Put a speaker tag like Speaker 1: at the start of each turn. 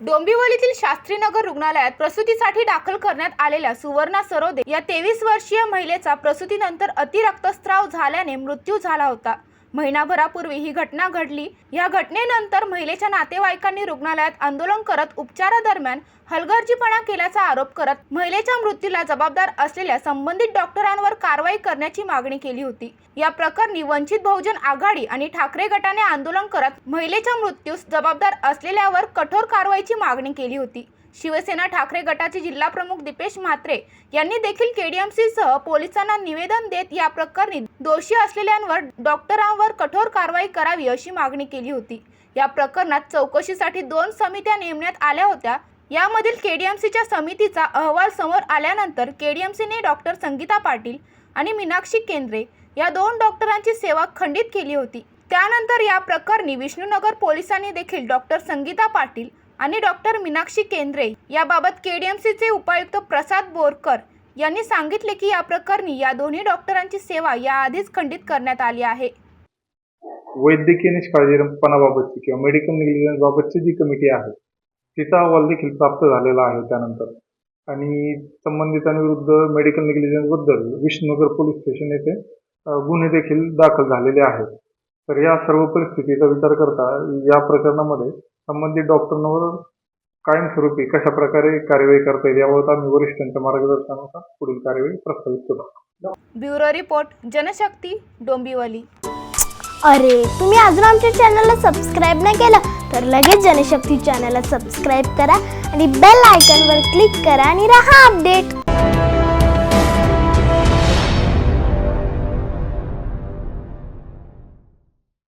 Speaker 1: डोंबिवलीतील शास्त्रीनगर रुग्णालयात प्रसूतीसाठी दाखल करण्यात आलेल्या सुवर्णा सरोदे या तेवीस वर्षीय महिलेचा प्रसूतीनंतर अतिरक्तस्राव झाल्याने मृत्यू झाला होता. महिनाभरापूर्वी ही घटना घडली. या घटनेनंतर महिलेच्या नातेवाईकांनी रुग्णालयात आंदोलन करत उपचारादरम्यान हलगर्जीपणा केल्याचा आरोप करत महिलेच्या मृत्यूला जबाबदार असलेल्या संबंधित डॉक्टरांवर कारवाई करण्याची मागणी केली होती. या प्रकरणी वंचित बहुजन आघाडी आणि ठाकरे गटाने आंदोलन करत महिलेच्या मृत्यूस जबाबदार असलेल्यावर कठोर कारवाईची मागणी केली होती. शिवसेना ठाकरे गटाचे जिल्हा प्रमुख दीपेश म्हात्रे यांनी देखील केडीएमसीसह पोलिसांना निवेदन देत या प्रकरणी दोषी असलेल्यांवर डॉक्टरांवर कठोर कारवाई करावी अशी मागणी केली होती. या प्रकरणात चौकशीसाठी दोन समित्या नेमण्यात आल्या होत्या. यामधील केडीएमसीच्या समितीचा अहवाल समोर आल्यानंतर केडीएमसीने डॉक्टर संगीता पाटील आणि मीनाक्षी केंद्रे या दोन डॉक्टरांची सेवा खंडित केली होती. त्यानंतर या प्रकरणी विष्णुनगर पोलिसांनी देखील डॉक्टर संगीता पाटील आणि डॉक्टर मीनाक्षी केंद्रे याबाबत केडीएमसीचे उपायुक्त प्रसाद बोरकर यांनी सांगितले की या प्रकरणी या दोन्ही डॉक्टरांची सेवा याआधीच खंडित करण्यात आली आहे.
Speaker 2: वैद्यकीय निष्काळजीपणाबाबतची किंवा मेडिकल निग्लिजन्स बाबतची जी कमिटी आहे तिचा अहवाल देखील प्राप्त झालेला आहे त्यानंतर. आणि संबंधितांविरुद्ध मेडिकल निग्लिजन्सबद्दल विष्णुनगर पोलीस स्टेशन येथे गुन्हे देखील दाखल झालेले आहेत. तर या सर्व परिस्थितीचा विचार करता या प्रकरणामध्ये संबंधित डॉक्टरांवर कायमस्वरूपी कशा प्रकारे कार्यवाही करता येईल याबाबत आम्ही वरिष्ठांच्या मार्गदर्शनानुसार पुढील कार्यवाही प्रस्तावित करू.
Speaker 1: Bureau report Janshakti Dombivli.
Speaker 3: अरे तुम्ही अजून आमच्या चॅनलला सबस्क्राईब नाही केलं? तर लगेच जनशक्ती चॅनलला सबस्क्राईब करा आणि बेल आयकॉनवर क्लिक करा आणि राहा अपडेट